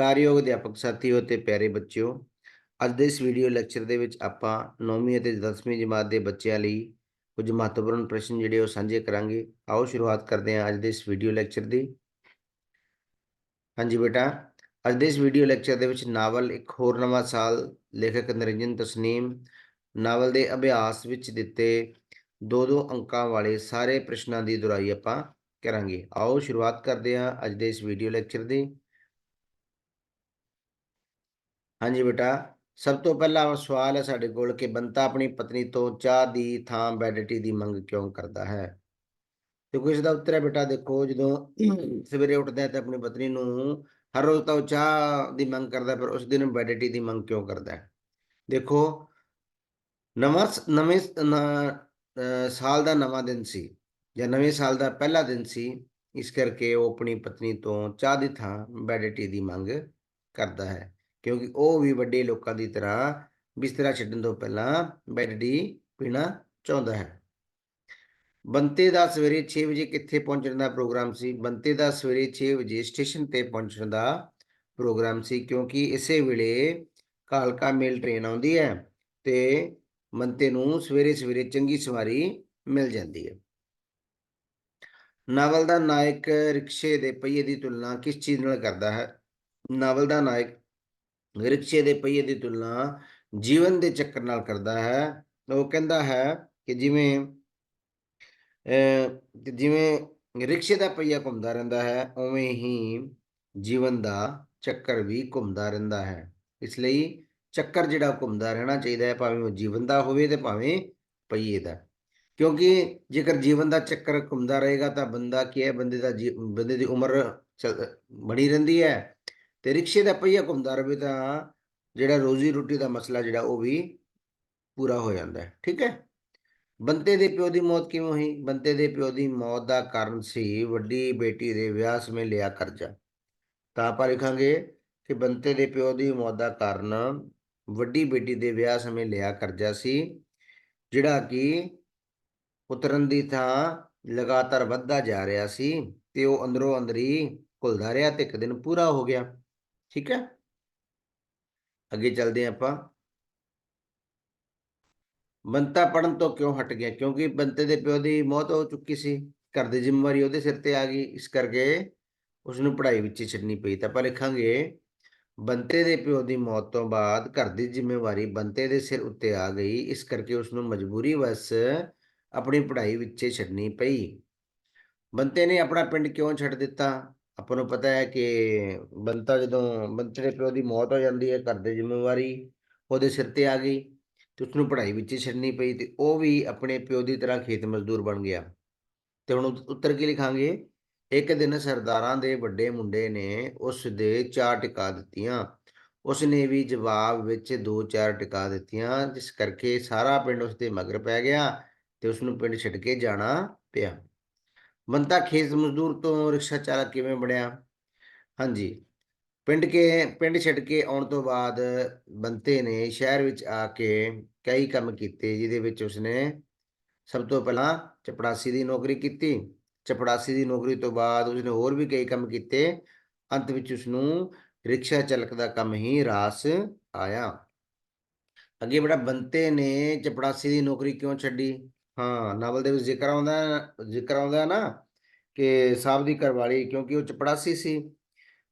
ਕਾਰਯੋਗ ਅਧਿਆਪਕ ਸਾਥੀਓ ਤੇ ਪਿਆਰੇ ਬੱਚਿਓ, ਅੱਜ ਦੇ ਇਸ ਵੀਡੀਓ ਲੈਕਚਰ ਦੇ ਵਿੱਚ ਆਪਾਂ 9ਵੀਂ ਅਤੇ 10ਵੀਂ ਜਮਾਤ ਦੇ ਬੱਚਿਆਂ ਲਈ ਕੁਝ ਮਹੱਤਵਪੂਰਨ ਪ੍ਰਸ਼ਨ ਜਿਹੜੇ ਉਹ ਸਾਂਝੇ ਕਰਾਂਗੇ। ਆਓ ਸ਼ੁਰੂਆਤ ਕਰਦੇ ਹਾਂ ਅੱਜ ਦੇ ਇਸ ਵੀਡੀਓ ਲੈਕਚਰ ਦੀ। ਹਾਂਜੀ ਬੇਟਾ, ਅੱਜ ਦੇ ਇਸ ਵੀਡੀਓ ਲੈਕਚਰ ਦੇ ਵਿੱਚ ਨਾਵਲ ਇੱਕ ਹੋਰ ਨਵਾਂ ਸਾਲ ਲੇਖਕ ਨਿਰੰਜਨ ਤਸਨੀਮ ਨਾਵਲ ਦੇ ਅਭਿਆਸ ਵਿੱਚ ਦਿੱਤੇ ਦੋ ਦੋ ਅੰਕਾਂ ਵਾਲੇ ਸਾਰੇ ਪ੍ਰਸ਼ਨਾਂ ਦੀ ਦੁਹਰਾਈ ਆਪਾਂ ਕਰਾਂਗੇ। ਆਓ ਸ਼ੁਰੂਆਤ ਕਰਦੇ ਹਾਂ ਅੱਜ ਦੇ ਇਸ ਵੀਡੀਓ ਲੈਕਚਰ ਦੀ। ਹਾਂਜੀ ਬੇਟਾ ਸਭ ਤੋਂ ਪਹਿਲਾ ਸਵਾਲ ਹੈ ਸਾਡੇ ਕੋਲ ਕਿ ਬੰਤਾ ਆਪਣੀ ਪਤਨੀ ਤੋਂ ਚਾਹ ਦੀ ਥਾਂ ਬੈੱਡ ਟੀ ਦੀ ਮੰਗ ਕਿਉਂ ਕਰਦਾ ਹੈ? ਦੇਖੋ ਇਸ ਦਾ ਉੱਤਰ ਹੈ ਬੇਟਾ ਦੇਖੋ ਜਦੋਂ ਸਵੇਰੇ ਉੱਠਦਾ ਹੈ ਤਾਂ ਆਪਣੀ ਪਤਨੀ ਨੂੰ ਹਰ ਰੋਜ਼ ਤਾਂ ਚਾਹ ਦੀ ਮੰਗ ਕਰਦਾ ਪਰ ਉਸ ਦਿਨ ਬੈੱਡ ਟੀ ਦੀ ਮੰਗ ਕਿਉਂ ਕਰਦਾ ਹੈ? ਦੇਖੋ ਨਵਾਂ ਨਵੇਂ ਸਾਲ ਦਾ ਨਵਾਂ ਦਿਨ ਸੀ ਜਾਂ ਨਵੇਂ ਸਾਲ ਦਾ ਪਹਿਲਾ ਦਿਨ ਸੀ ਇਸ ਕਰਕੇ ਉਹ ਆਪਣੀ ਪਤਨੀ ਤੋਂ ਚਾਹ ਦੀ ਥਾਂ ਬੈੱਡ ਟੀ ਦੀ ਮੰਗ ਕਰਦਾ ਹੈ। ਕਿਉਂਕਿ ਉਹ ਵੀ ਵੱਡੇ ਲੋਕਾਂ ਦੀ ਤਰ੍ਹਾਂ ਬਿਸਤਰਾ ਛੱਡਣ ਤੋਂ ਪਹਿਲਾਂ ਬੈੱਡ ਟੀ ਪੀਣਾ ਚਾਹੁੰਦਾ ਹੈ। ਬੰਤੇ ਦਾ ਸਵੇਰੇ 6 ਵਜੇ ਕਿੱਥੇ ਪਹੁੰਚਣ ਦਾ ਪ੍ਰੋਗਰਾਮ ਸੀ? ਬੰਤੇ ਦਾ ਸਵੇਰੇ 6 ਵਜੇ ਸਟੇਸ਼ਨ ਤੇ ਪਹੁੰਚਣ ਦਾ ਪ੍ਰੋਗਰਾਮ ਸੀ ਕਿਉਂਕਿ ਇਸੇ ਵੇਲੇ ਕਾਲਕਾ ਮੇਲ ਟ੍ਰੇਨ ਆਉਂਦੀ ਹੈ ਤੇ ਬੰਤੇ ਨੂੰ ਸਵੇਰੇ ਸਵੇਰੇ ਚੰਗੀ ਸਵਾਰੀ ਮਿਲ ਜਾਂਦੀ ਹੈ। ਨਾਵਲ ਦਾ ਨਾਇਕ ਰਿਕਸ਼ੇ ਦੇ ਪਹੀਏ ਦੀ ਤੁਲਨਾ ਕਿਸ ਚੀਜ਼ ਨਾਲ ਕਰਦਾ ਹੈ? ਨਾਵਲ ਦਾ ਨਾਇਕ ਰਿਕਸ਼ੇ ਦੇ ਪਹੀਏ ਦੀ ਤੁਲਨਾ ਜੀਵਨ ਦੇ ਚੱਕਰ ਨਾਲ ਕਰਦਾ ਹੈ ਉਹ ਕਹਿੰਦਾ ਹੈ ਕਿ ਜਿਵੇਂ ਅਹ, ਜਿਵੇਂ ਰਿਕਸ਼ੇ ਦਾ ਪਹੀਆ ਘੁੰਮਦਾ ਰਹਿੰਦਾ ਹੈ ਉਵੇਂ ਹੀ ਜੀਵਨ ਦਾ ਚੱਕਰ ਵੀ ਘੁੰਮਦਾ ਰਹਿੰਦਾ ਹੈ ਇਸ ਲਈ ਚੱਕਰ ਜਿਹੜਾ ਘੁੰਮਦਾ ਰਹਿਣਾ ਚਾਹੀਦਾ ਹੈ ਭਾਵੇਂ ਉਹ ਜੀਵਨ ਦਾ ਹੋਵੇ ਤੇ ਭਾਵੇਂ ਪਹੀਏ ਦਾ ਕਿਉਂਕਿ ਜੇਕਰ ਜੀਵਨ ਦਾ ਚੱਕਰ ਘੁੰਮਦਾ ਰਹੇਗਾ ਤਾਂ ਬੰਦਾ ਕੀ ਹੈ ਬੰਦੇ ਦਾ ਜੀ- ਬੰਦੇ ਦੀ ਉਮਰ ਬਣੀ ਰਹਿੰਦੀ ਹੈ ਤੇ ਰਿਕਸ਼ੇ ਦਾ ਪਹੀਆ ਘੁੰਮਦਾ ਰਹੇ ਤਾਂ ਜਿਹੜਾ ਰੋਜ਼ੀ ਰੋਟੀ ਦਾ ਮਸਲਾ ਜਿਹੜਾ ਉਹ ਵੀ ਪੂਰਾ ਹੋ ਜਾਂਦਾ ਹੈ, ਠੀਕ ਹੈ? ਬੰਤੇ ਦੇ ਪਿਓ ਦੀ ਮੌਤ ਕਿਵੇਂ ਹੋਈ? ਬੰਤੇ ਦੇ ਪਿਓ ਦੀ ਮੌਤ ਦਾ ਕਾਰਨ ਸੀ ਵੱਡੀ ਬੇਟੀ ਦੇ ਵਿਆਹ ਸਮੇਂ ਲਿਆ ਕਰਜ਼ਾ। ਤਾਂ ਆਪਾਂ ਲਿਖਾਂਗੇ ਕਿ ਬੰਤੇ ਦੇ ਪਿਓ ਦੀ ਮੌਤ ਦਾ ਕਾਰਨ ਵੱਡੀ ਬੇਟੀ ਦੇ ਵਿਆਹ ਸਮੇਂ ਲਿਆ ਕਰਜ਼ਾ ਸੀ, ਜਿਹੜਾ ਕਿ ਉਤਰਨ ਦੀ ਥਾਂ ਲਗਾਤਾਰ ਵੱਧਦਾ ਜਾ ਰਿਹਾ ਸੀ ਤੇ ਉਹ ਅੰਦਰੋਂ ਅੰਦਰੀ ਘੁਲਦਾ ਰਿਹਾ ਤੇ ਇੱਕ ਦਿਨ ਪੂਰਾ ਹੋ ਗਿਆ। ਠੀਕ ਹੈ? ਅੱਗੇ ਚੱਲਦੇ ਹਾਂ ਆਪਾਂ। ਬੰਤਾ ਪੜਨ ਤੋਂ ਕਿਉਂ ਹਟ ਗਿਆ? ਕਿਉਂਕਿ ਬੰਤੇ ਦੇ ਪਿਓ ਦੀ ਮੌਤ ਹੋ ਚੁੱਕੀ ਸੀ। ਘਰ ਦੀ ਜ਼ਿੰਮੇਵਾਰੀ ਉਹਦੇ ਸਿਰ ਤੇ ਆ ਗਈ। ਇਸ ਕਰਕੇ ਉਸ ਨੂੰ ਪੜ੍ਹਾਈ ਵਿੱਚ ਛੱਡਣੀ ਪਈ। ਤਾਂ ਆਪਾਂ ਲਿਖਾਂਗੇ, ਬੰਤੇ ਦੇ ਪਿਓ ਦੀ ਮੌਤ ਤੋਂ ਬਾਅਦ ਘਰ ਦੀ ਜ਼ਿੰਮੇਵਾਰੀ ਬੰਤੇ ਦੇ ਸਿਰ ਉੱਤੇ ਆ ਗਈ। ਇਸ ਕਰਕੇ ਉਸ ਨੂੰ ਮਜਬੂਰੀ ਵਸ ਆਪਣੀ ਪੜ੍ਹਾਈ ਵਿੱਚ ਛੱਡਣੀ ਪਈ। ਬੰਤੇ ਨੇ ਆਪਣਾ ਪਿੰਡ ਕਿਉਂ ਛੱਡ ਦਿੱਤਾ? ਆਪਾਂ ਨੂੰ ਪਤਾ ਹੈ ਕਿ ਬੰਤਾ ਜਦੋਂ ਬੰਤੇ ਪਿਓ ਦੀ ਮੌਤ ਹੋ ਜਾਂਦੀ ਹੈ, ਘਰ ਦੀ ਜ਼ਿੰਮੇਵਾਰੀ ਉਹਦੇ ਸਿਰ ਤੇ ਆ ਗਈ ਤੇ ਉਸ ਨੂੰ ਪੜ੍ਹਾਈ ਵਿੱਚ ਹੀ ਛੱਡਣੀ ਪਈ ਤੇ ਉਹ ਵੀ ਆਪਣੇ ਪਿਓ ਦੀ ਤਰ੍ਹਾਂ ਖੇਤ ਮਜ਼ਦੂਰ ਬਣ ਗਿਆ। ਤੇ ਹੁਣ ਉੱਤਰ ਕੀ ਲਿਖਾਂਗੇ? ਇੱਕ ਦਿਨ ਸਰਦਾਰਾਂ ਦੇ ਵੱਡੇ ਮੁੰਡੇ ਨੇ ਉਸ ਦੇ ਚਾਰ ਟਿਕਾ ਦਿੱਤੀਆਂ। ਉਸ ਨੇ ਵੀ ਜਵਾਬ ਵਿੱਚ ਦੋ ਚਾਰ ਟਿਕਾ ਦਿੱਤੀਆਂ, ਜਿਸ ਕਰਕੇ ਸਾਰਾ ਪਿੰਡ ਉਸ ਦੇ ਮਗਰ ਪੈ ਗਿਆ ਤੇ ਉਸ ਨੂੰ ਪਿੰਡ ਛੱਡ ਕੇ ਜਾਣਾ ਪਿਆ। ਬੰਤਾ ਖੇਸ ਮਜ਼ਦੂਰ ਤੋਂ ਰਿਕਸ਼ਾ ਚਾਲਕ ਕਿਵੇਂ ਬਣਿਆ? ਹਾਂਜੀ। ਪਿੰਡ ਕੇ, ਪਿੰਡ ਛੱਡ ਕੇ ਆਉਣ ਤੋਂ ਬਾਅਦ ਬੰਤੇ ਨੇ ਸ਼ਹਿਰ ਵਿੱਚ ਆ ਕੇ ਕਈ ਕੰਮ ਕੀਤੇ, ਜਿਹਦੇ ਵਿੱਚ ਉਸਨੇ ਸਭ ਤੋਂ ਪਹਿਲਾਂ ਚਪੜਾਸੀ ਦੀ ਨੌਕਰੀ ਕੀਤੀ। ਚਪੜਾਸੀ ਦੀ ਨੌਕਰੀ ਤੋਂ ਬਾਅਦ ਉਸਨੇ ਹੋਰ ਵੀ ਕਈ ਕੰਮ ਕੀਤੇ। ਅੰਤ ਵਿੱਚ ਉਸਨੂੰ ਰਿਕਸ਼ਾ ਚਾਲਕ ਦਾ ਕੰਮ ਹੀ ਰਾਸ ਆਇਆ। ਅੱਗੇ ਬੜਾ ਬੰਤੇ ਨੇ ਚਪੜਾਸੀ ਦੀ ਨੌਕਰੀ ਕਿਉਂ ਛੱਡੀ? ਹਾਂ, ਨਾਵਲ ਦੇ ਵਿੱਚ ਜ਼ਿਕਰ ਆਉਂਦਾ ਜ਼ਿਕਰ ਆਉਂਦਾ ਨਾ ਕਿ ਸਾਹਿਬ ਦੀ ਘਰਵਾਲੀ, ਕਿਉਂਕਿ ਉਹ ਚਪੜਾਸੀ ਸੀ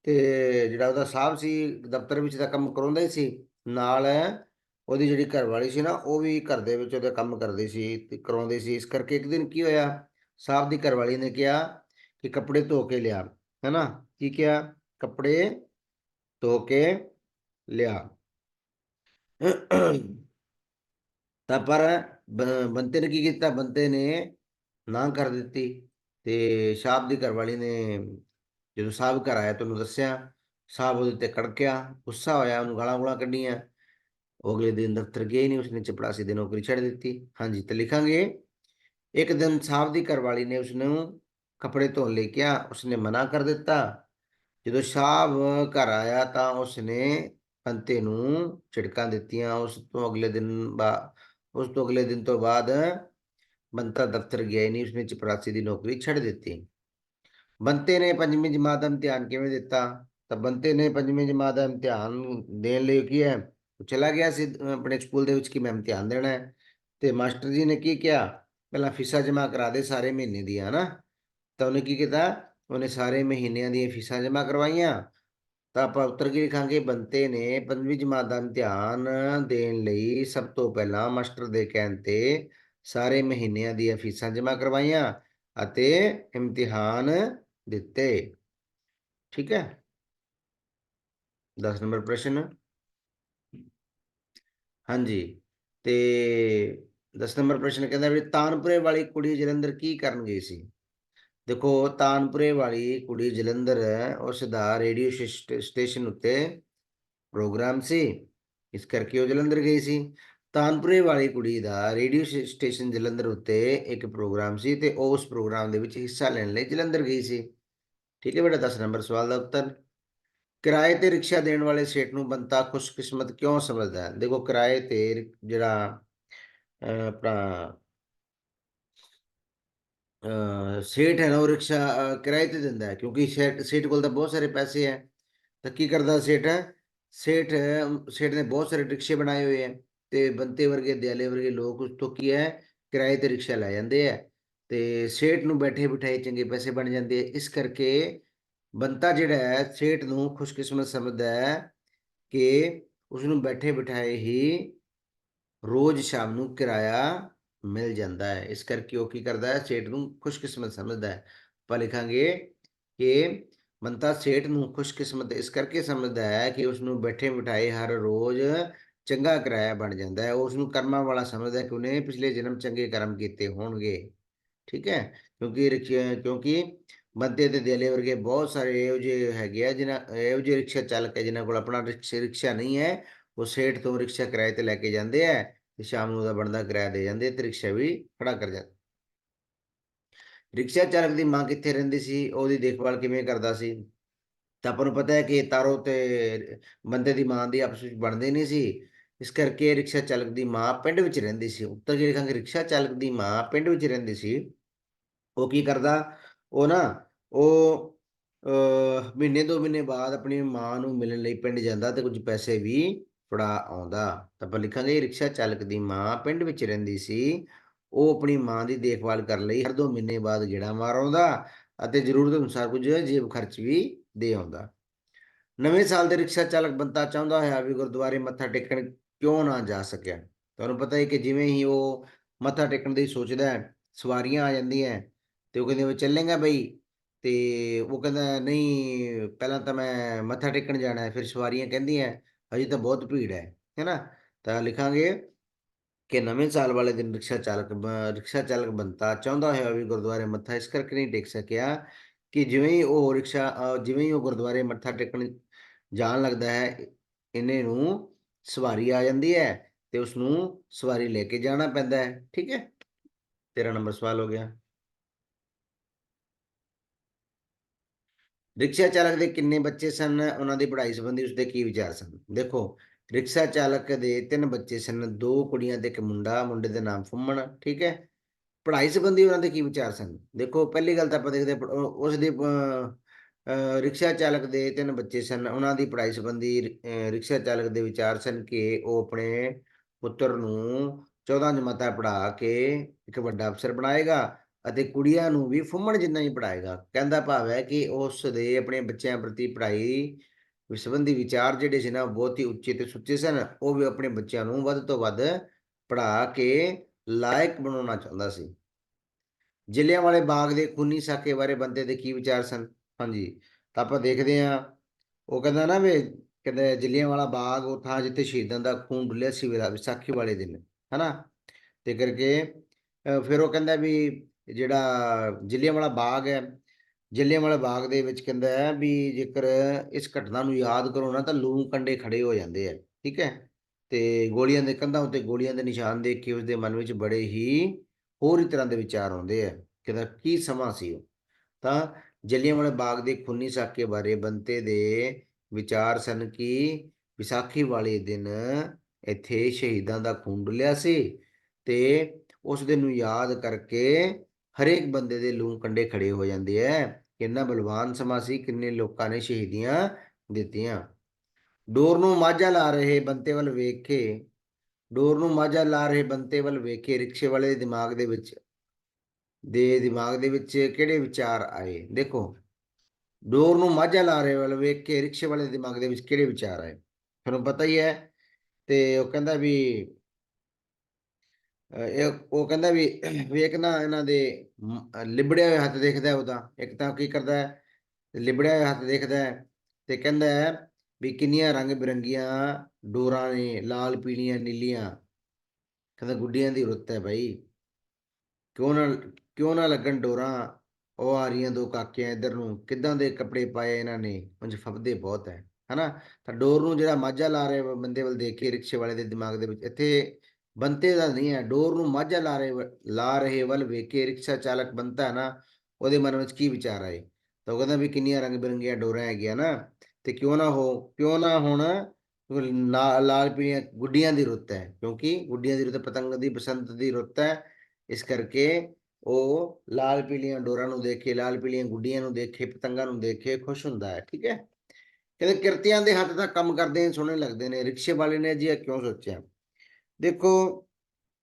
ਤੇ ਜਿਹੜਾ ਉਹਦਾ ਸਾਹਿਬ ਸੀ, ਦਫ਼ਤਰ ਵਿੱਚ ਦਾ ਕੰਮ ਕਰਾਉਂਦਾ ਹੀ ਸੀ, ਨਾਲ ਉਹਦੀ ਜਿਹੜੀ ਘਰਵਾਲੀ ਸੀ ਨਾ, ਉਹ ਵੀ ਘਰ ਦੇ ਵਿੱਚ ਉਹਦਾ ਕੰਮ ਕਰਦੀ ਸੀ ਤੇ ਕਰਾਉਂਦੀ ਸੀ। ਇਸ ਕਰਕੇ ਇੱਕ ਦਿਨ ਕੀ ਹੋਇਆ, ਸਾਹਿਬ ਦੀ ਘਰਵਾਲੀ ਨੇ ਕਿਹਾ ਕਿ ਕੱਪੜੇ ਧੋ ਕੇ ਲਿਆ, ਹੈਨਾ? ਕੀ ਕਿਹਾ? ਕੱਪੜੇ ਧੋ ਕੇ ਲਿਆ। ਤਾਂ ਪਰ ਬ- ਬੰਤੇ ਨੇ ਕੀ ਕੀਤਾ? ਬੰਤੇ ਨੇ ਨਾ ਕਰ ਦਿੱਤੀ ਤੇ ਸਾਹਿਬ ਦੀ ਘਰਵਾਲੀ ਨੇ ਜਦੋਂ ਸਾਹਿਬ ਘਰ ਆਇਆ ਤੁਹਾਨੂੰ ਦੱਸਿਆ, ਸਾਹਿਬ ਉਹਦੇ ਤੇ ਕੜਕਿਆ, ਗੁੱਸਾ ਹੋਇਆ, ਉਹਨੂੰ ਗਾਲਾਂ ਗੂਲਾਂ ਕੱਢੀਆਂ। ਉਹ ਅਗਲੇ ਦਿਨ ਦਫ਼ਤਰ ਗਿਆ ਹੀ ਨਹੀਂ ਉਸਨੇ ਚਪੜਾਸੀ ਦੀ ਨੌਕਰੀ ਛੱਡ ਦਿੱਤੀ। ਹਾਂਜੀ, ਤੇ ਲਿਖਾਂਗੇ, ਇੱਕ ਦਿਨ ਸਾਹਿਬ ਦੀ ਘਰਵਾਲੀ ਨੇ ਉਸਨੂੰ ਕੱਪੜੇ ਧੋਣ ਲਈ ਕਿਹਾ, ਉਸਨੇ ਮਨਾ ਕਰ ਦਿੱਤਾ। ਜਦੋਂ ਸਾਹਿਬ ਘਰ ਆਇਆ ਤਾਂ ਉਸਨੇ ਬੰਤੇ ਨੂੰ ਝਿੜਕਾਂ ਦਿੱਤੀਆਂ, ਉਸ ਤੋਂ ਅਗਲੇ ਦਿਨ ਬਾ ਉਸ ਤੋਂ ਅਗਲੇ ਦਿਨ ਤੋਂ ਬਾਅਦ ਬੰਤਾ ਦਫ਼ਤਰ ਗਿਆ ਹੀ ਨਹੀਂ, ਉਸਨੇ ਚਪਰਾਸੀ ਦੀ ਨੌਕਰੀ ਛੱਡ ਦਿੱਤੀ। ਬੰਤੇ ਨੇ ਪੰਜਵੀਂ ਜਮਾਤ ਦਾ ਇਮਤਿਹਾਨ ਕਿਵੇਂ ਦਿੱਤਾ? ਤਾਂ ਬੰਤੇ ਨੇ ਪੰਜਵੀਂ ਜਮਾਤ ਦਾ ਇਮਤਿਹਾਨ ਦੇਣ ਲਈ ਕੀ ਹੈ? ਉਹ ਚਲਾ ਗਿਆ ਸੀ ਆਪਣੇ ਸਕੂਲ ਦੇ ਵਿੱਚ ਕਿ ਮੈਂ ਇਮਤਿਹਾਨ ਦੇਣਾ ਹੈ? ਤੇ ਮਾਸਟਰ ਜੀ ਨੇ ਕੀ ਕਿਹਾ? ਪਹਿਲਾਂ ਫੀਸਾਂ ਜਮ੍ਹਾਂ ਕਰਾ ਦੇ ਸਾਰੇ ਮਹੀਨੇ ਦੀਆਂ, ਹਨਾ? ਤਾਂ ਉਹਨੇ ਕੀ ਕੀਤਾ? ਉਹਨੇ ਸਾਰੇ ਮਹੀਨਿਆਂ ਦੀਆਂ ਫੀਸਾਂ ਜਮ੍ਹਾਂ ਕਰਵਾਈਆਂ। ਤਾਂ ਆਪਾਂ ਉੱਤਰ ਕੀ ਲਿਖਾਂਗੇ, ਬੰਤੇ ਨੇ ਪੰਜਵੀਂ ਜਮਾਤ ਦਾ ਇਮਤਿਹਾਨ ਦੇਣ ਲਈ ਸਭ ਤੋਂ ਪਹਿਲਾਂ ਮਾਸਟਰ ਦੇ ਕਹਿਣ ਤੇ ਸਾਰੇ ਮਹੀਨਿਆਂ ਦੀਆਂ ਫੀਸਾਂ ਜਮ੍ਹਾਂ ਕਰਵਾਈਆਂ ਅਤੇ ਇਮਤਿਹਾਨ ਦਿੱਤੇ। ਠੀਕ ਹੈ? 10 ਨੰਬਰ ਪ੍ਰਸ਼ਨ। ਹਾਂਜੀ, ਤੇ 10 ਨੰਬਰ ਪ੍ਰਸ਼ਨ ਕਹਿੰਦਾ ਵੀ ਤਾਨਪੁਰੇ ਵਾਲੀ ਕੁੜੀ ਜਲੰਧਰ ਕੀ ਕਰਨ ਗਈ ਸੀ? ਦੇਖੋ, ਤਾਨਪੁਰੇ ਵਾਲੀ ਕੁੜੀ ਜਲੰਧਰ ਉਸ ਦਾ ਰੇਡੀਓ ਸਟੇਸ਼ਨ ਉੱਤੇ ਪ੍ਰੋਗਰਾਮ ਸੀ। ਇਸ ਕਰਕੇ ਉਹ ਜਲੰਧਰ ਗਈ ਸੀ। ਤਾਨਪੁਰੇ ਵਾਲੀ ਕੁੜੀ ਦਾ ਰੇਡੀਓ ਸਟੇਸ਼ਨ ਜਲੰਧਰ ਉੱਤੇ ਇੱਕ ਪ੍ਰੋਗਰਾਮ ਸੀ ਤੇ ਉਹ ਉਸ ਪ੍ਰੋਗਰਾਮ ਦੇ ਵਿੱਚ ਹਿੱਸਾ ਲੈਣ ਲਈ ਜਲੰਧਰ ਗਈ ਸੀ। ਠੀਕ ਹੈ ਬੇਟਾ 10 ਨੰਬਰ ਸਵਾਲ ਦਾ ਉੱਤਰ। ਕਿਰਾਏ ਤੇ ਰਿਕਸ਼ਾ ਦੇਣ ਵਾਲੇ ਸੇਠ ਨੂੰ ਬੰਤਾ ਖੁਸ਼ਕਿਸਮਤ ਕਿਉਂ ਸਮਝਦਾ ਹੈ? ਦੇਖੋ, ਕਿਰਾਏ ਤੇ ਜਿਹੜਾ ਆਪਣਾ ਸੇਠ ਹੈ ਨਾ ਉਹ ਰਿਕਸ਼ਾ ਕਿਰਾਏ ਤੇ ਦਿੰਦਾ ਹੈ ਕਿਉਂਕਿ ਸੇਠ ਸੇਠ ਕੋਲ ਤਾਂ ਬਹੁਤ ਸਾਰੇ ਪੈਸੇ ਹੈ ਤਾਂ ਕੀ ਕਰਦਾ ਸੇਠ ਸੇਠ ਸੇਠ ਨੇ ਬਹੁਤ ਸਾਰੇ ਰਿਕਸ਼ੇ ਬਣਾਏ ਹੋਏ ਹੈ ਤੇ ਬੰਤੇ ਵਰਗੇ ਦਿਆਲੇ ਵਰਗੇ ਲੋਕ ਉਸ ਤੋਂ ਕੀ ਹੈ ਕਿਰਾਏ ਤੇ ਰਿਕਸ਼ਾ ਲੈ ਜਾਂਦੇ ਹੈ ਤੇ ਸੇਠ ਨੂੰ ਬੈਠੇ ਬਿਠਾਏ ਚੰਗੇ ਪੈਸੇ ਬਣ ਜਾਂਦੇ ਹੈ ਇਸ ਕਰਕੇ ਬੰਤਾ ਜਿਹੜਾ ਹੈ ਸੇਠ ਨੂੰ ਖੁਸ਼ਕਿਸਮਤ ਸਮਝਦਾ ਹੈ ਕਿ ਉਸ ਨੂੰ ਬੈਠੇ ਬਿਠਾਏ ਹੀ ਰੋਜ਼ ਸ਼ਾਮ ਨੂੰ ਕਿਰਾਇਆ ਮਿਲ ਜਾਂਦਾ ਹੈ ਇਸ ਕਰਕੇ ਉਹ ਕੀ ਕਰਦਾ ਹੈ ਸੇਠ ਨੂੰ ਖੁਸ਼ਕਿਸਮਤ ਸਮਝਦਾ ਹੈ ਆਪਾਂ ਲਿਖਾਂਗੇ ਕਿ ਮੰਤਾ ਸੇਠ ਨੂੰ ਖੁਸ਼ਕਿਸਮਤ ਇਸ ਕਰਕੇ ਸਮਝਦਾ ਹੈ ਕਿ ਉਸ ਨੂੰ ਬੈਠੇ ਬਿਠਾਏ ਹਰ ਰੋਜ਼ ਚੰਗਾ ਕਿਰਾਇਆ ਬਣ ਜਾਂਦਾ ਹੈ ਉਸ ਨੂੰ ਕਰਮਾਂ ਵਾਲਾ ਸਮਝਦਾ ਕਿ ਉਹਨੇ ਪਿਛਲੇ ਜਨਮ ਚੰਗੇ ਕਰਮ ਕੀਤੇ ਹੋਣਗੇ ਠੀਕ ਹੈ ਕਿਉਂਕਿ ਰਿਕਸ਼ਾ- ਕਿਉਂਕਿ ਬੰਦੇ ਤੇ ਦੇਲੇ ਵਰਗੇ ਬਹੁਤ ਸਾਰੇ ਇਹੋ ਜਿਹੇ ਹੈਗੇ ਆ ਜਿਨ੍ਹਾਂ ਇਹੋ ਜਿਹੇ ਰਿਕਸ਼ਾ ਚਾਲਕ ਹੈ ਜਿਨ੍ਹਾਂ ਕੋਲ ਆਪਣਾ ਰਿਕਸ਼ਾ ਰਿਕਸ਼ਾ ਨਹੀਂ ਹੈ ਉਹ ਸੇਠ ਤੋਂ ਰਿਕਸ਼ਾ ਕਿਰਾਏ ਤੇ ਲੈ ਕੇ ਜਾਂਦੇ ਆ ਤੇ ਸ਼ਾਮ ਨੂੰ ਉਹਦਾ ਬਣਦਾ ਕਿਰਾਇਆ ਦੇ ਜਾਂਦੇ ਤੇ ਰਿਕਸ਼ਾ ਵੀ ਖੜਾ ਕਰ ਜਾਂਦੇ। ਰਿਕਸ਼ਾ ਚਾਲਕ ਦੀ ਮਾਂ ਕਿੱਥੇ ਰਹਿੰਦੀ ਸੀ ਉਹਦੀ ਦੇਖਭਾਲ ਕਿਵੇਂ ਕਰਦਾ ਸੀ? ਤਾਂ ਆਪਾਂ ਨੂੰ ਪਤਾ ਹੈ ਕਿ ਤਾਰੋ ਤੇ ਬੰਦੇ ਦੀ ਮਾਂ ਦੀ ਆਪਸ ਵਿੱਚ ਬਣਦੇ ਨਹੀਂ ਸੀ। ਇਸ ਕਰਕੇ ਰਿਕਸ਼ਾ ਚਾਲਕ ਦੀ ਮਾਂ ਪਿੰਡ ਵਿੱਚ ਰਹਿੰਦੀ ਸੀ। ਉੱਤਰ ਜੇ ਲਿਖਾਂਗੇ ਰਿਕਸ਼ਾ ਚਾਲਕ ਦੀ ਮਾਂ ਪਿੰਡ ਵਿੱਚ ਰਹਿੰਦੀ ਸੀ। ਉਹ ਕੀ ਕਰਦਾ? ਉਹ ਨਾ ਉਹ ਅਹ, ਮਹੀਨੇ ਦੋ ਮਹੀਨੇ ਬਾਅਦ ਆਪਣੀ ਮਾਂ ਨੂੰ ਮਿਲਣ ਲਈ ਪਿੰਡ ਜਾਂਦਾ ਤੇ ਕੁਝ ਪੈਸੇ ਵੀ ਫੜਾ ਆਉਂਦਾ। ਤਾਂ ਆਪਾਂ ਲਿਖਾਂਗੇ ਰਿਕਸ਼ਾ ਚਾਲਕ ਦੀ ਮਾਂ ਪਿੰਡ ਵਿੱਚ ਰਹਿੰਦੀ ਸੀ। ਉਹ ਆਪਣੀ ਮਾਂ ਦੀ ਦੇਖਭਾਲ ਕਰਨ ਲਈ। ਹਰ ਦੋ ਮਹੀਨੇ ਬਾਅਦ ਗੇੜਾ ਮਾਰ ਆਉਂਦਾ ਅਤੇ ਜ਼ਰੂਰਤ ਅਨੁਸਾਰ ਕੁਝ ਜੇਬ ਖਰਚ ਵੀ ਦੇ ਆਉਂਦਾ। ਨਵੇਂ ਸਾਲ ਦੇ ਰਿਕਸ਼ਾ ਚਾਲਕ ਬੰਤਾ ਚਾਹੁੰਦਾ ਹੋਇਆ ਵੀ ਗੁਰਦੁਆਰੇ ਮੱਥਾ ਟੇਕਣ ਕਿਉਂ ਨਾ ਜਾ ਸਕਿਆ। ਤੁਹਾਨੂੰ ਪਤਾ ਹੈ ਕਿ ਜਿਵੇਂ ਹੀ ਉਹ ਮੱਥਾ ਟੇਕਣ ਦੀ ਸੋਚਦਾ ਹੈ, ਸਵਾਰੀਆਂ ਆ ਜਾਂਦੀਆਂ ਤੇ ਉਹ ਕਹਿੰਦੇ ਵੀ ਚੱਲੇਗਾ ਬਈ ਤੇ ਉਹ ਕਹਿੰਦਾ, ਨਹੀਂ, ਪਹਿਲਾਂ ਤਾਂ ਮੈਂ ਮੱਥਾ ਟੇਕਣ ਜਾਣਾ ਹੈ। ਫਿਰ ਸਵਾਰੀਆਂ ਕਹਿੰਦੀਆਂ ਅਜੇ ਤਾਂ ਬਹੁਤ ਭੀੜ ਹੈ ਹੈਨਾ ਤਾਂ ਲਿਖਾਂਗੇ ਕਿ ਨਵੇਂ ਸਾਲ ਵਾਲੇ ਦਿਨ ਰਿਕਸ਼ਾ ਚਾਲਕ ਰਿਕਸ਼ਾ ਚਾਲਕ ਬੰਤਾ ਚਾਹੁੰਦਾ ਹੋਇਆ ਵੀ ਗੁਰਦੁਆਰੇ ਮੱਥਾ ਇਸ ਕਰਕੇ ਨਹੀਂ ਟੇਕ ਸਕਿਆ ਕਿ ਜਿਵੇਂ ਹੀ ਉਹ ਰਿਕਸ਼ਾ ਜਿਵੇਂ ਹੀ ਉਹ ਗੁਰਦੁਆਰੇ ਮੱਥਾ ਟੇਕਣ ਜਾਣ ਲੱਗਦਾ ਹੈ, ਇਹਨੇ ਨੂੰ ਸਵਾਰੀ ਆ ਜਾਂਦੀ ਹੈ ਤੇ ਉਸ ਨੂੰ ਸਵਾਰੀ ਲੈ ਕੇ ਜਾਣਾ ਪੈਂਦਾ ਹੈ, ਠੀਕ ਹੈ? ਤੇਰਾ ਨੰਬਰ ਸਵਾਲ ਹੋ ਗਿਆ। ਰਿਕਸ਼ਾ ਚਾਲਕ ਦੇ ਕਿੰਨੇ ਬੱਚੇ ਸਨ? ਉਹਨਾਂ ਦੀ ਪੜ੍ਹਾਈ ਸੰਬੰਧੀ ਉਸਦੇ ਕੀ ਵਿਚਾਰ ਸਨ? ਦੇਖੋ ਰਿਕਸ਼ਾ ਚਾਲਕ ਦੇ ਤਿੰਨ ਬੱਚੇ ਸਨ। ਦੋ ਕੁੜੀਆਂ ਤੇ ਇੱਕ ਮੁੰਡਾ ਮੁੰਡੇ ਦੇ ਨਾਮ ਫੁੰਮਣ ਠੀਕ ਹੈ? ਪੜ੍ਹਾਈ ਸੰਬੰਧੀ ਉਹਨਾਂ ਦੇ ਕੀ ਵਿਚਾਰ ਸਨ? ਦੇਖੋ ਪਹਿਲੀ ਗੱਲ ਤਾਂ ਆਪਾਂ ਦੇਖਦੇ ਹਾਂ, ਉਸ ਦੇ ਰਿਕਸ਼ਾ ਚਾਲਕ ਦੇ ਤਿੰਨ ਬੱਚੇ ਸਨ। ਉਹਨਾਂ ਦੀ ਪੜ੍ਹਾਈ ਸੰਬੰਧੀ ਰਿਕਸ਼ਾ ਚਾਲਕ ਦੇ ਵਿਚਾਰ ਸਨ ਕਿ ਉਹ ਆਪਣੇ ਪੁੱਤਰ ਨੂੰ 14 ਜਮਾਤਾਂ ਪੜ੍ਹਾ ਕੇ ਇੱਕ ਵੱਡਾ ਅਫਸਰ ਬਣਾਏਗਾ। ਅਤੇ ਕੁੜੀਆਂ ਨੂੰ ਵੀ ਫੁੰਮਣ ਜਿੰਨਾ ਹੀ ਪੜਾਏਗਾ ਕਹਿੰਦਾ ਭਾਵ ਹੈ ਕਿ ਉਸ ਦੇ ਆਪਣੇ ਬੱਚਿਆਂ ਪ੍ਰਤੀ ਪੜ੍ਹਾਈ ਸੰਬੰਧੀ ਵਿਚਾਰ ਜਿਹੜੇ ਸੀ ਨਾ ਬਹੁਤ ਹੀ ਉੱਚੇ ਤੇ ਸੁੱਚੇ ਸਨ। ਉਹ ਵੀ ਆਪਣੇ ਬੱਚਿਆਂ ਨੂੰ ਵੱਧ ਤੋਂ ਵੱਧ ਪੜ੍ਹਾ ਕੇ ਲਾਇਕ ਬਣਾਉਣਾ ਚਾਹੁੰਦਾ ਸੀ। ਜ਼ਿਲ੍ਹਿਆਂ ਵਾਲੇ ਬਾਗ ਦੇ ਖੂਨੀ ਸਾਕੇ ਬਾਰੇ ਬੰਦੇ ਦੇ ਕੀ ਵਿਚਾਰ ਸਨ? ਹਾਂਜੀ, ਤਾਂ ਆਪਾਂ ਦੇਖਦੇ ਹਾਂ। ਉਹ ਕਹਿੰਦਾ ਨਾ ਵੀ, ਕਹਿੰਦਾ ਵਾਲਾ ਬਾਗ ਉਹ ਥਾਂ ਜਿੱਥੇ ਸ਼ਹੀਦਾਂ ਦਾ ਖੂਨ ਡੁੱਲਿਆ ਸੀ ਵਿਰਾ- ਵਿਸਾਖੀ ਵਾਲੇ ਦਿਨ, ਹਨਾ? ਤੇ ਕਰਕੇ ਫਿਰ ਉਹ ਕਹਿੰਦਾ ਵੀ ਜਿਹੜਾ ਜਲਿਆਂਵਾਲਾ ਬਾਗ ਹੈ ਜਲਿਆਂਵਾਲਾ ਬਾਗ ਦੇ ਵਿੱਚ ਕਹਿੰਦਾ ਹੈ ਵੀ ਜੇਕਰ ਇਸ ਘਟਨਾ ਨੂੰ ਯਾਦ ਕਰੋ ਨਾ ਤਾਂ ਲੂ ਕੰਡੇ ਖੜੇ ਹੋ ਜਾਂਦੇ ਆ, ਠੀਕ ਹੈ? ਤੇ ਗੋਲੀਆਂ ਦੇ ਕੰਧਾਂ ਉੱਤੇ ਗੋਲੀਆਂ ਦੇ ਨਿਸ਼ਾਨ ਦੇਖ ਕੇ ਉਸਦੇ ਮਨ ਵਿੱਚ ਬੜੇ ਹੀ ਹੋਰ ਹੀ ਤਰ੍ਹਾਂ ਦੇ ਵਿਚਾਰ ਆਉਂਦੇ ਆ, ਕਹਿੰਦਾ ਕੀ ਸਮਾਂ ਸੀ ਉਹ? ਤਾਂ ਜਲਿਆਂਵਾਲੇ ਬਾਗ ਦੇ ਖੂਨੀ ਸਾਕੇ ਬਾਰੇ ਬੰਤੇ ਦੇ ਵਿਚਾਰ ਸਨ ਕਿ ਵਿਸਾਖੀ ਵਾਲੇ ਦਿਨ ਇੱਥੇ ਸ਼ਹੀਦਾਂ ਦਾ ਖੂਨ ਡੁੱਲਿਆ ਸੀ ਤੇ ਉਸ ਦਿਨ ਨੂੰ ਯਾਦ ਕਰਕੇ ਹਰੇਕ ਬੰਦੇ ਦੇ ਲੂੰ ਕੰਡੇ ਖੜੇ ਹੋ ਜਾਂਦੇ ਐ। ਕਿੰਨਾ ਬਲਵਾਨ ਸਮਾਂ ਸੀ, ਕਿੰਨੇ ਲੋਕਾਂ ਨੇ ਸ਼ਹੀਦੀਆਂ ਦਿੱਤੀਆਂ। ਡੋਰ ਨੂੰ ਮਾਝਾ ਲਾ ਰਹੇ ਬੰਤੇ ਵੱਲ ਵੇਖ ਕੇ ਡੋਰ ਨੂੰ ਮਾਝਾ ਲਾ ਰਹੇ ਬੰਤੇ ਵੱਲ ਵੇਖ ਕੇ ਰਿਕਸ਼ੇ ਵਾਲੇ ਦੇ ਦਿਮਾਗ ਦੇ ਵਿੱਚ, ਦੇ ਦਿਮਾਗ ਦੇ ਵਿੱਚ ਕਿਹੜੇ ਵਿਚਾਰ ਆਏ? ਦੇਖੋ, ਡੋਰ ਨੂੰ ਮਾਝਾ ਲਾ ਰਹੇ ਵੱਲ ਵੇਖ ਕੇ ਰਿਕਸ਼ੇ ਵਾਲੇ ਦੇ ਦਿਮਾਗ ਦੇ ਵਿੱਚ ਕਿਹੜੇ ਵਿਚਾਰ ਆਏ? ਤੁਹਾਨੂੰ ਪਤਾ ਹੀ ਹੈ ਤੇ ਉਹ ਕਹਿੰਦਾ ਵੀ ਇਹ ਉਹ ਕਹਿੰਦਾ ਵੀ ਵੇਖ ਨਾ ਇਹਨਾਂ ਦੇ ਲਿਬੜਿਆ ਹੋਇਆ ਹੱਥ ਦੇਖਦਾ ਉਹਦਾ ਇੱਕ ਤਾਂ ਕੀ ਕਰਦਾ ਹੈ? ਲਿਬੜਿਆ ਹੋਇਆ ਹੱਥ ਦੇਖਦਾ ਹੈ ਤੇ ਕਹਿੰਦਾ ਹੈ ਵੀ ਕਿੰਨੀਆਂ ਰੰਗ ਬਿਰੰਗੀਆਂ ਡੋਰਾਂ ਨੇ, ਲਾਲ, ਪੀਲੀਆਂ, ਨੀਲੀਆਂ। ਕਹਿੰਦਾ ਗੁੱਡੀਆਂ ਦੀ ਰੁੱਤ ਹੈ ਭਾਈ ਕਿਉਂ ਨਾ ਕਿਉਂ ਨਾ ਲੱਗਣ ਡੋਰਾਂ? ਉਹ ਆ ਰਹੀਆਂ ਦੋ ਕਾਕੀਆਂ ਇੱਧਰ ਨੂੰ। ਕਿੱਦਾਂ ਦੇ ਕੱਪੜੇ ਪਾਏ ਇਹਨਾਂ ਨੇ? ਉਂਝ ਫੱਬਦੇ ਬਹੁਤ ਹੈ। ਹਨਾ? ਤਾਂ ਡੋਰ ਨੂੰ ਜਿਹੜਾ ਮਾਝਾ ਲਾ ਰਹੇ ਬੰਦੇ ਵੱਲ ਦੇਖ ਕੇ, ਰਿਕਸ਼ੇ ਵਾਲੇ ਦੇ ਦਿਮਾਗ ਦੇ ਵਿੱਚ, ਇੱਥੇ ਬੰਤੇ ਦਾ ਨਹੀਂ ਹੈ। ਡੋਰ ਨੂੰ ਮਾਝਾ ਲਾ ਰਹੇ ਵ- ਲਾ ਰਹੇ ਵੱਲ ਵੇਖ ਕੇ ਰਿਕਸ਼ਾ ਚਾਲਕ ਬੰਤਾ ਹੈ ਨਾ, ਉਹਦੇ ਮਨ ਵਿੱਚ ਕੀ ਵਿਚਾਰ ਆਏ? ਤਾਂ ਉਹ ਕਹਿੰਦਾ ਵੀ ਕਿੰਨੀਆਂ ਰੰਗ ਬਿਰੰਗੀਆਂ ਡੋਰਾਂ ਹੈਗੀਆਂ ਨਾ, ਤੇ ਕਿਉਂ ਨਾ ਹੋ, ਕਿਉਂ ਨਾ ਹੁਣ ਲਾ- ਲਾਲ ਪੀਲੀਆਂ ਗੁੱਡੀਆਂ ਦੀ ਰੁੱਤ ਹੈ, ਕਿਉਂਕਿ ਗੁੱਡੀਆਂ ਦੀ ਰੁੱਤ ਪਤੰਗ ਦੀ, ਬਸੰਤ ਦੀ ਰੁੱਤ ਹੈ। ਇਸ ਕਰਕੇ ਉਹ ਲਾਲ ਪੀਲੀਆਂ ਡੋਰਾਂ ਨੂੰ ਦੇਖੇ, ਲਾਲ ਪੀਲੀਆਂ ਗੁੱਡੀਆਂ ਨੂੰ ਦੇਖੇ, ਪਤੰਗਾਂ ਨੂੰ ਦੇਖੇ, ਖੁਸ਼ ਹੁੰਦਾ ਹੈ, ਠੀਕ ਹੈ? ਕਹਿੰਦੇ ਕਿਰਤੀਆਂ ਦੇ ਹੱਥ ਦਾ ਕੰਮ ਕਰਦੇ ਨੇ, ਸੋਹਣੇ ਲੱਗਦੇ ਨੇ, ਰਿਕਸ਼ੇ ਵਾਲੇ ਨੇ ਜੀ ਇਹ ਕਿਉਂ ਸੋਚਿਆ? ਦੇਖੋ,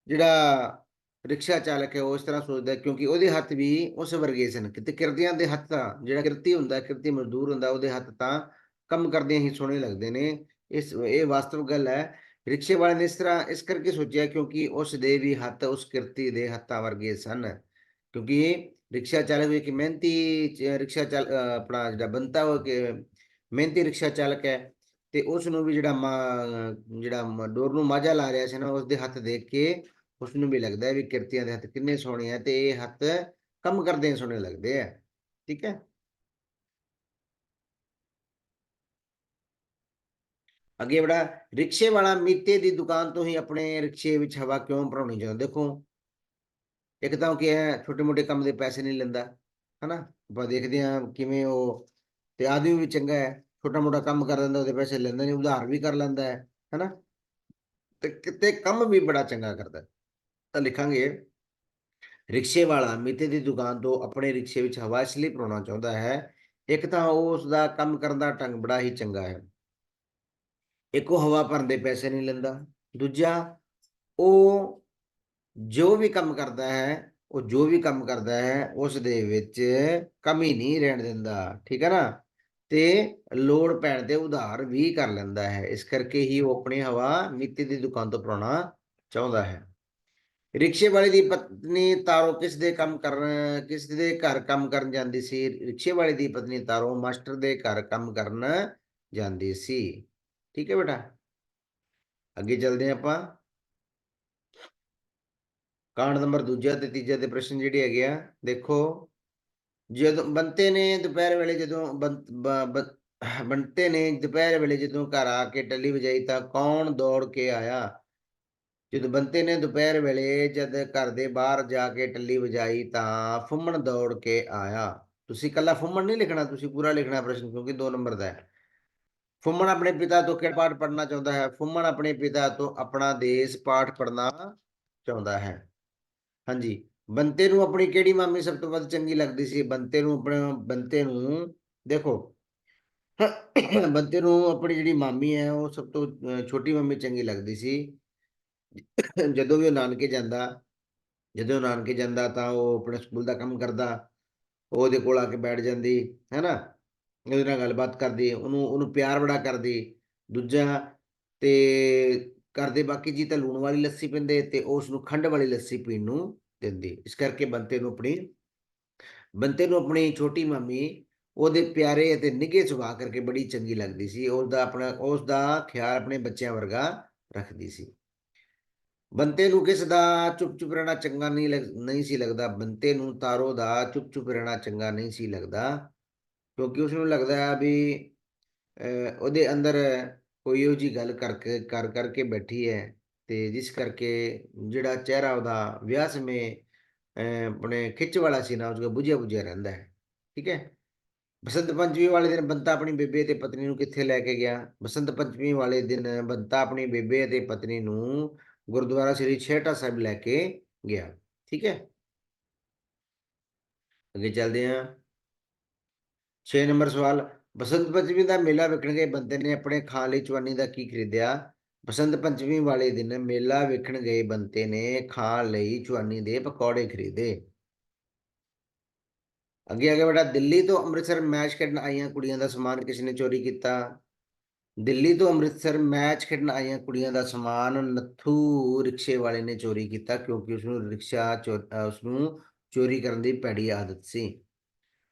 ਜਿਹੜਾ ਰਿਕਸ਼ਾ ਚਾਲਕ ਹੈ, ਉਹ ਇਸ ਤਰ੍ਹਾਂ ਸੋਚਦਾ ਕਿਉਂਕਿ ਉਹਦੇ ਹੱਥ ਵੀ ਉਸ ਵਰਗੇ ਸਨ। ਕਿਤੇ ਕਿਰਤੀਆਂ ਦੇ ਹੱਥ ਤਾਂ, ਜਿਹੜਾ ਕਿਰਤੀ ਹੁੰਦਾ, ਕਿਰਤੀ ਮਜ਼ਦੂਰ ਹੁੰਦਾ, ਉਹਦੇ ਹੱਥ ਤਾਂ ਕੰਮ ਕਰਦਿਆਂ ਹੀ ਸੋਹਣੇ ਲੱਗਦੇ ਨੇ। ਇਸ, ਇਹ ਵਾਸਤਵ ਗੱਲ ਹੈ। ਰਿਕਸ਼ੇ ਵਾਲੇ ਨੇ ਇਸ ਤਰ੍ਹਾਂ, ਇਸ ਕਰਕੇ ਸੋਚਿਆ ਕਿਉਂਕਿ ਉਸ ਦੇ ਵੀ ਹੱਥ, ਉਸ ਕਿਰਤੀ ਦੇ ਹੱਥਾਂ ਵਰਗੇ ਸਨ। ਕਿਉਂਕਿ ਰਿਕਸ਼ਾ ਚਾਲਕ ਵੀ ਇੱਕ ਮਿਹਨਤੀ ਰਿਕਸ਼ਾ ਚਾਲ ਆਪਣਾ ਜਿਹੜਾ ਬੰਤਾ ਉਹ ਕਿ ਮਿਹਨਤੀ ਰਿਕਸ਼ਾ ਚਾਲਕ ਹੈ। ਤੇ ਉਸ ਨੂੰ ਵੀ ਜਿਹੜਾ ਮਾ- ਜਿਹੜਾ ਡੋਰ ਨੂੰ ਮਾਝਾ ਲਾ ਰਿਹਾ ਸੀ ਨਾ ਉਸ ਦੇ ਹੱਥ ਦੇਖ ਕੇ ਉਸ ਨੂੰ ਵੀ ਲੱਗਦਾ ਹੈ ਵੀ ਕਿਰਤੀਆਂ ਦੇ ਹੱਥ ਕਿੰਨੇ ਸੋਹਣੇ ਆ ਤੇ ਇਹ ਹੱਥ ਕੰਮ ਕਰਦੇ ਸੋਹਣੇ ਲੱਗਦੇ ਆ। ਠੀਕ ਹੈ? ਅੱਗੇ ਬੜਾ, ਰਿਕਸ਼ੇ ਵਾਲਾ ਮੀਤੇ ਦੀ ਦੁਕਾਨ ਤੋਂ ਹੀ ਆਪਣੇ ਰਿਕਸ਼ੇ ਵਿੱਚ ਹਵਾ ਕਿਉਂ ਭਰਾਉਣੀ ਚਾਹੁੰਦਾ? ਦੇਖੋ, ਇੱਕ ਤਾਂ ਉਹ ਕੀ ਹੈ ਛੋਟੇ ਮੋਟੇ ਕੰਮ ਦੇ ਪੈਸੇ ਨਹੀਂ ਲੈਂਦਾ, ਹਨਾ? ਆਪਾਂ ਦੇਖਦੇ ਹਾਂ ਕਿਵੇਂ ਉਹ, ਤੇ ਆਦਮੀ ਵੀ ਚੰਗਾ ਹੈ। ਛੋਟਾ ਮੋਟਾ ਕੰਮ ਕਰ ਲੈਂਦਾ, ਉਹਦੇ ਪੈਸੇ ਲੈਂਦਾ ਨਹੀਂ, ਉਧਾਰ ਵੀ ਕਰ ਲੈਂਦਾ ਹੈ, ਹਨਾ? ਤੇ ਕਿਤੇ ਕੰਮ ਵੀ ਬੜਾ ਚੰਗਾ ਕਰਦਾ ਤਾਂ ਲਿਖਾਂਗੇ, ਰਿਕਸ਼ੇ ਵਾਲਾ ਮੀਤੇ ਦੀ ਦੁਕਾਨ ਤੋਂ ਆਪਣੇ ਰਿਕਸ਼ੇ ਵਿੱਚ ਹਵਾ ਇਸ ਲਈ ਭਰਾਉਣਾ ਚਾਹੁੰਦਾ ਹੈ, ਇੱਕ ਤਾਂ ਉਹ ਉਸ ਦਾ ਕੰਮ ਕਰਨ ਦਾ ਢੰਗ ਬੜਾ ਹੀ ਚੰਗਾ ਹੈ। ਇੱਕ ਉਹ ਹਵਾ ਭਰਨ ਦੇ ਪੈਸੇ ਨਹੀਂ ਲੈਂਦਾ, ਦੂਜਾ ਉਹ ਜੋ ਵੀ ਕੰਮ ਕਰਦਾ ਹੈ, ਉਹ ਜੋ ਵੀ ਕੰਮ ਕਰਦਾ ਹੈ, ਉਸ ਦੇ ਵਿੱਚ ਕਮੀ ਨਹੀਂ ਰਹਿਣ ਦਿੰਦਾ, ਠੀਕ ਹੈ ਨਾ? ਤੇ ਲੋੜ ਪੈਣ ਤੇ ਉਧਾਰ ਵੀ ਕਰ ਲੈਂਦਾ ਹੈ। ਇਸ ਕਰਕੇ ਹੀ ਉਹ ਆਪਣੀ ਹਵਾ ਮਿੱਤੀ ਦੀ ਦੁਕਾਨ ਤੋਂ ਭਰਾਉਣਾ ਚਾਹੁੰਦਾ ਹੈ। ਰਿਕਸ਼ੇ ਵਾਲੇ ਦੀ ਪਤਨੀ ਤਾਰੋ ਕਿਸ ਦੇ ਕੰਮ ਕਰਨ ਕਿਸ ਦੇ ਘਰ ਕੰਮ ਕਰਨ ਜਾਂਦੀ ਸੀ? ਰਿਕਸ਼ੇ ਵਾਲੇ ਦੀ ਪਤਨੀ ਤਾਰੋ ਮਾਸਟਰ ਦੇ ਘਰ ਕੰਮ ਕਰਨ ਜਾਂਦੀ ਸੀ। ਠੀਕ ਹੈ ਬੇਟਾ? ਅੱਗੇ ਚੱਲਦੇ ਹਾਂ ਆਪਾਂ। ਕਾਂਡ ਨੰਬਰ ਦੂਜਾ ਤੇ ਤੀਜਾ ਦੇ ਪ੍ਰਸ਼ਨ ਜਿਹੜੇ ਹੈਗੇ ਆ, ਦੇਖੋ। ਜਦੋਂ ਬੰਤੇ ਨੇ ਦੁਪਹਿਰ ਵੇਲੇ ਜਦੋਂ ਬੰ- ਬੰਤੇ ਨੇ ਦੁਪਹਿਰ ਵੇਲੇ ਜਦੋਂ ਘਰ ਆ ਕੇ ਟੱਲੀ ਵਜਾਈ ਤਾਂ ਕੌਣ ਦੌੜ ਕੇ ਆਇਆ? ਜਦੋਂ ਬੰਤੇ ਨੇ ਦੁਪਹਿਰ ਵੇਲੇ ਜਦ ਘਰ ਦੇ ਬਾਹਰ ਜਾ ਕੇ ਟੱਲੀ ਵਜਾਈ ਤਾਂ ਫੁੰਮਣ ਦੌੜ ਕੇ ਆਇਆ। ਤੁਸੀਂ ਕੱਲਾ ਫੁੰਮਣ ਨਹੀਂ ਲਿਖਣਾ, ਤੁਸੀਂ ਪੂਰਾ ਲਿਖਣਾ ਪ੍ਰਸ਼ਨ ਕਿਉਂਕਿ 2 ਨੰਬਰ ਦਾ ਹੈ। ਫੁੰਮਣ ਆਪਣੇ ਪਿਤਾ ਤੋਂ ਕਿਹੜਾ ਪਾਠ ਪੜ੍ਹਨਾ ਚਾਹੁੰਦਾ ਹੈ? ਫੁੰਮਣ ਆਪਣੇ ਪਿਤਾ ਤੋਂ ਆਪਣਾ ਦੇਸ਼ ਪਾਠ ਪੜ੍ਹਨਾ ਚਾਹੁੰਦਾ ਹੈ। ਹਾਂਜੀ। ਬੰਤੇ ਨੂੰ ਆਪਣੀ ਕਿਹੜੀ ਮਾਮੀ ਸਭ ਤੋਂ ਵੱਧ ਚੰਗੀ ਲੱਗਦੀ ਸੀ? ਬੰਤੇ ਨੂੰ ਆਪਣੇ, ਬੰਤੇ ਨੂੰ, ਦੇਖੋ, ਬੰਤੇ ਨੂੰ ਆਪਣੀ ਜਿਹੜੀ ਮਾਮੀ ਹੈ, ਉਹ ਸਭ ਤੋਂ ਛੋਟੀ ਮਾਮੀ ਚੰਗੀ ਲੱਗਦੀ ਸੀ। ਜਦੋਂ ਵੀ ਉਹ ਨਾਨਕੇ ਜਾਂਦਾ, ਜਦੋਂ ਨਾਨਕੇ ਜਾਂਦਾ ਤਾਂ ਉਹ ਆਪਣੇ ਸਕੂਲ ਦਾ ਕੰਮ ਕਰਦਾ ਉਹਦੇ ਕੋਲ ਆ ਕੇ ਬੈਠ ਜਾਂਦੀ ਹੈ ਨਾ ਉਹਦੇ ਨਾਲ ਗੱਲਬਾਤ ਕਰਦੀ, ਉਹਨੂੰ ਉਹਨੂੰ ਪਿਆਰ ਬੜਾ ਕਰਦੀ। ਦੂਜਾ, ਤੇ ਕਰਦੇ ਬਾਕੀ ਜੀ ਤਾਂ ਲੂਣ ਵਾਲੀ ਲੱਸੀ ਪੀਂਦੇ ਤੇ ਉਸ ਨੂੰ ਖੰਡ ਵਾਲੀ ਲੱਸੀ ਪੀਣ ਨੂੰ ਦਿੰਦੀ। ਇਸ ਕਰਕੇ ਬੰਤੇ ਨੂੰ ਆਪਣੀ ਬੰਤੇ ਨੂੰ ਆਪਣੀ ਛੋਟੀ ਮਾਮੀ ਉਹਦੇ ਪਿਆਰੇ ਅਤੇ ਨਿੱਘੇ ਸੁਭਾਅ ਕਰਕੇ ਬੜੀ ਚੰਗੀ ਲੱਗਦੀ ਸੀ। ਉਸ ਦਾ ਆਪਣਾ ਉਸ ਦਾ ਖਿਆਲ ਆਪਣੇ ਬੱਚਿਆਂ ਵਰਗਾ ਰੱਖਦੀ ਸੀ। ਬੰਤੇ ਨੂੰ ਕਿਸ ਦਾ ਚੁੱਪ ਚੁੱਪ ਰਹਿਣਾ ਚੰਗਾ ਨਹੀਂ ਲੱਗ ਨਹੀਂ ਸੀ ਲੱਗਦਾ। ਬੰਤੇ ਨੂੰ ਤਾਰੋ ਦਾ ਚੁੱਪ ਚੁੱਪ ਰਹਿਣਾ ਚੰਗਾ ਨਹੀਂ ਸੀ ਲੱਗਦਾ। ਕਿਉਂਕਿ ਉਸ ਨੂੰ ਲੱਗਦਾ ਹੈ ਵੀ ਅਹ, ਉਹਦੇ ਅੰਦਰ ਕੋਈ ਇਹੋ ਜੀ ਗੱਲ ਕਰਕੇ ਕਰ ਕਰਕੇ ਬੈਠੀ ਹੈ। ਤੇ ਜਿਸ ਕਰਕੇ ਜਿਹੜਾ ਚਿਹਰਾ ਉਹਦਾ ਵਿਆਹ ਸਮੇਂ ਆਪਣੇ ਖਿੱਚ ਵਾਲਾ ਸੀ ਨਾ ਉਸਦਾ ਬੁਝਿਆ ਬੁਝਿਆ ਰਹਿੰਦਾ ਹੈ, ਠੀਕ ਹੈ? ਬਸੰਤ ਪੰਚਮੀ ਵਾਲੇ ਦਿਨ ਬੰਤਾ ਆਪਣੀ ਬੇਬੇ ਤੇ ਪਤਨੀ ਨੂੰ ਕਿੱਥੇ ਲੈ ਕੇ ਗਿਆ? ਬਸੰਤ ਪੰਚਮੀ ਵਾਲੇ ਦਿਨ ਬੰਤਾ ਆਪਣੀ ਬੇਬੇ ਅਤੇ ਪਤਨੀ ਨੂੰ ਗੁਰਦੁਆਰਾ ਸ੍ਰੀ ਛੇਹਰਟਾ ਸਾਹਿਬ ਲੈ ਕੇ ਗਿਆ, ਠੀਕ ਹੈ? ਅੱਗੇ ਚੱਲਦੇ ਹਾਂ। 6 ਨੰਬਰ ਸਵਾਲ, ਬਸੰਤ ਪੰਚਮੀ ਦਾ ਮੇਲਾ ਵੇਖਣ ਗਏ ਬੰਦੇ ਨੇ ਆਪਣੇ ਖਾਣ ਲਈ ਚਵਾਨੀ ਦਾ ਕੀ ਖਰੀਦਿਆ? ਬਸੰਤ ਪੰਚਮੀ ਵਾਲੇ ਦਿਨ ਮੇਲਾ ਵੇਖਣ ਗਏ ਬੰਤੇ ਨੇ ਖਾਣ ਲਈ ਚੁਆਨੀ ਦੇ ਪਕੌੜੇ ਖਰੀਦੇ। ਅੱਗੇ ਅੱਗੇ ਬੇਟਾ, ਦਿੱਲੀ ਤੋਂ ਅੰਮ੍ਰਿਤਸਰ ਮੈਚ ਖੇਡਣ ਆਈਆਂ ਕੁੜੀਆਂ ਦਾ ਸਮਾਨ ਕਿਸ ਨੇ ਚੋਰੀ ਕੀਤਾ। ਦਿੱਲੀ ਤੋਂ ਅੰਮ੍ਰਿਤਸਰ ਮੈਚ ਖੇਡਣ ਆਈਆਂ ਕੁੜੀਆਂ ਦਾ ਸਮਾਨ ਨੱਥੂ ਰਿਕਸ਼ੇ ਵਾਲੇ ਨੇ ਚੋਰੀ ਕੀਤਾ ਕਿਉਂਕਿ ਉਸ ਨੂੰ ਰਿਕਸ਼ਾ ਉਸ ਨੂੰ ਚੋਰੀ ਕਰਨ ਦੀ ਭੈੜੀ ਆਦਤ ਸੀ।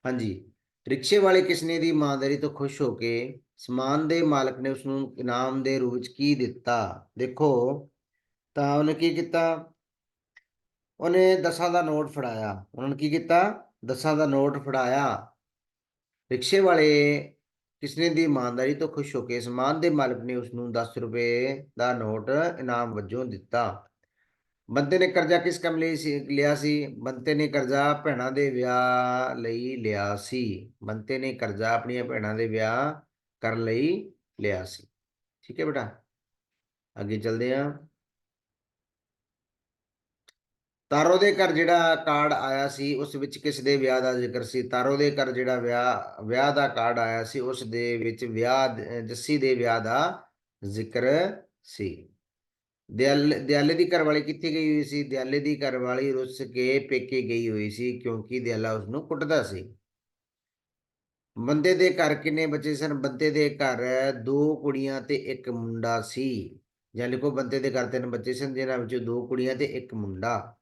ਹਾਂਜੀ, ਰਿਕਸ਼ੇ ਵਾਲੇ ਕਿਸਨੇ ਦੀ ਇਮਾਨਦਾਰੀ ਤੋਂ ਖੁਸ਼ ਹੋ ਕੇ ਸਮਾਨ ਦੇ ਮਾਲਕ ਨੇ ਉਸ ਨੂੰ ਇਨਾਮ ਦੇ ਰੂਪ ਵਿੱਚ ਕੀ ਦਿੱਤਾ? ਦੇਖੋ, ਤਾਂ ਉਹਨੇ ਕੀ ਕੀਤਾ? ਉਹਨੇ ਦਸਾਂ ਦਾ ਨੋਟ ਫੜਾਇਆ। ਉਹਨਾਂ ਨੇ ਕੀ ਕੀਤਾ? ਦਸਾਂ ਦਾ ਨੋਟ ਫੜਾਇਆ। ਰਿਕਸ਼ੇ ਵਾਲੇ ਕਿਸਨੇ ਦੀ ਇਮਾਨਦਾਰੀ ਤੋਂ ਖੁਸ਼ ਹੋ ਕੇ ਸਮਾਨ ਦੇ ਮਾਲਕ ਨੇ ਉਸ ਨੂੰ 10 ਰੁਪਏ ਦਾ ਨੋਟ ਇਨਾਮ ਵਜੋਂ ਦਿੱਤਾ। ਬੰਦੇ ਨੇ ਕਰਜ਼ਾ ਕਿਸ ਕੰਮ ਲਈ ਸੀ, ਲਿਆ ਸੀ? ਬੰਤੇ ਨੇ ਕਰਜ਼ਾ ਭੈਣਾਂ ਦੇ ਵਿਆਹ ਲਈ ਲਿਆ ਸੀ। ਬੰਤੇ ਨੇ ਕਰਜ਼ਾ ਆਪਣੀਆਂ ਭੈਣਾਂ ਦੇ ਵਿਆਹ ਕਰਨ ਲਈ, ਲਿਆ ਸੀ। ਠੀਕ ਹੈ ਬੇਟਾ? ਅੱਗੇ ਚੱਲਦੇ ਆਂ ਤਾਰੋ ਦੇ ਘਰ ਜਿਹੜਾ ਕਾਰਡ ਆਇਆ ਸੀ, ਉਸ ਵਿੱਚ ਕਿਸ ਦੇ ਵਿਆਹ ਦਾ ਜ਼ਿਕਰ ਸੀ? ਤਾਰੋ ਦੇ ਘਰ ਜਿਹੜਾ ਵਿਆਹ ਵਿਆਹ ਦਾ ਕਾਰਡ ਆਇਆ ਸੀ, ਉਸ ਦੇ ਵਿੱਚ ਵਿਆਹ ਜੱਸੀ ਦੇ ਵਿਆਹ ਦਾ ਜ਼ਿਕਰ ਸੀ। ਦਿਆਲੇ ਦਿਆਲੇ ਦੀ ਘਰਵਾਲੀ ਕਿੱਥੇ ਗਈ ਹੋਈ ਸੀ? ਦਿਆਲੇ ਦੀ ਘਰਵਾਲੀ ਰੁੱਸ ਕੇ ਪੇਕੇ ਗਈ ਹੋਈ ਸੀ, ਕਿਉਂਕਿ ਦਿਆਲਾ ਉਸ ਨੂੰ ਕੁੱਟਦਾ ਸੀ। ਬੰਦੇ ਦੇ ਘਰ ਕਿੰਨੇ ਬੱਚੇ ਸਨ? ਬੰਦੇ ਦੇ ਘਰ ਦੋ ਕੁੜੀਆਂ ਤੇ ਇੱਕ ਮੁੰਡਾ ਸੀ। ਜਾਂ ਲਿਖੋ ਬੰਦੇ ਦੇ ਘਰ ਤਿੰਨ ਬੱਚੇ ਸਨ ਜਿਨ੍ਹਾਂ ਵਿੱਚੋਂ ਦੋ ਕੁੜੀਆਂ ਤੇ ਇੱਕ ਮੁੰਡਾ।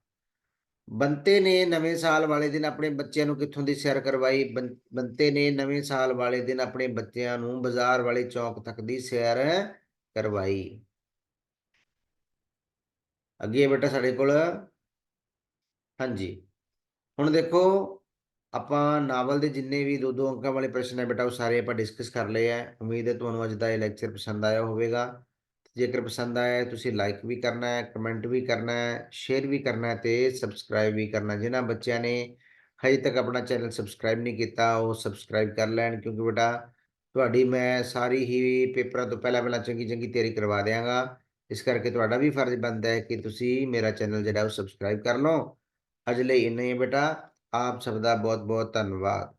ਬੰਤੇ ਨੇ ਨਵੇਂ ਸਾਲ ਵਾਲੇ ਦਿਨ ਆਪਣੇ ਬੱਚਿਆਂ ਨੂੰ ਕਿੱਥੋਂ ਦੀ ਸੈਰ ਕਰਵਾਈ? ਬੰਤੇ ਨੇ ਨਵੇਂ ਸਾਲ ਵਾਲੇ ਦਿਨ ਆਪਣੇ ਬੱਚਿਆਂ ਨੂੰ ਬਾਜ਼ਾਰ ਵਾਲੇ ਚੌਕ ਤੱਕ ਦੀ ਸੈਰ ਕਰਵਾਈ। ਅੱਗੇ ਬੇਟਾ ਸਾਡੇ ਕੋਲ। ਹਾਂਜੀ। ਹੁਣ ਦੇਖੋ ਆਪਾਂ ਨਾਵਲ ਦੇ ਜਿੰਨੇ ਵੀ ਦੋ ਦੋ ਅੰਕਾਂ ਵਾਲੇ ਪ੍ਰਸ਼ਨ ਹੈ ਬੇਟਾ, ਉਹ ਸਾਰੇ ਆਪਾਂ ਡਿਸਕਸ ਕਰ ਲਏ ਆ ਉਮੀਦ ਹੈ ਤੁਹਾਨੂੰ ਅੱਜ ਦਾ ਇਹ ਲੈਕਚਰ ਪਸੰਦ ਆਇਆ ਹੋਵੇਗਾ। ਜੇਕਰ ਪਸੰਦ ਆਇਆ ਤੁਸੀਂ ਲਾਈਕ ਵੀ ਕਰਨਾ ਹੈ ਕਮੈਂਟ ਵੀ ਕਰਨਾ ਹੈ ਸ਼ੇਅਰ ਵੀ ਕਰਨਾ ਹੈ ਤੇ ਸਬਸਕ੍ਰਾਈਬ ਵੀ ਕਰਨਾ ਜਿਨ੍ਹਾਂ ਬੱਚਿਆਂ ਨੇ ਹਜੇ ਤੱਕ ਆਪਣਾ ਚੈਨਲ ਸਬਸਕ੍ਰਾਈਬ ਨਹੀਂ ਕੀਤਾ, ਉਹ ਸਬਸਕ੍ਰਾਈਬ ਕਰ ਲੈਣ ਕਿਉਂਕਿ ਬੇਟਾ ਤੁਹਾਡੀ ਮੈਂ ਸਾਰੀ ਹੀ ਪੇਪਰਾਂ ਤੋਂ ਪਹਿਲਾਂ ਪਹਿਲਾਂ ਚੰਗੀ ਚੰਗੀ ਤਿਆਰੀ ਕਰਵਾ ਦਿਆਂਗਾ। ਇਸ ਕਰਕੇ ਤੁਹਾਡਾ ਵੀ ਫਰਜ਼ ਬਣਦਾ ਹੈ ਕਿ ਤੁਸੀਂ ਮੇਰਾ ਚੈਨਲ ਜਿਹੜਾ ਉਹ ਸਬਸਕ੍ਰਾਈਬ ਕਰ ਲਓ। ਅੱਜ ਲਈ ਇੰਨਾ ਹੀ ਬੇਟਾ। ਆਪ ਸਭ ਦਾ ਬਹੁਤ ਬਹੁਤ ਧੰਨਵਾਦ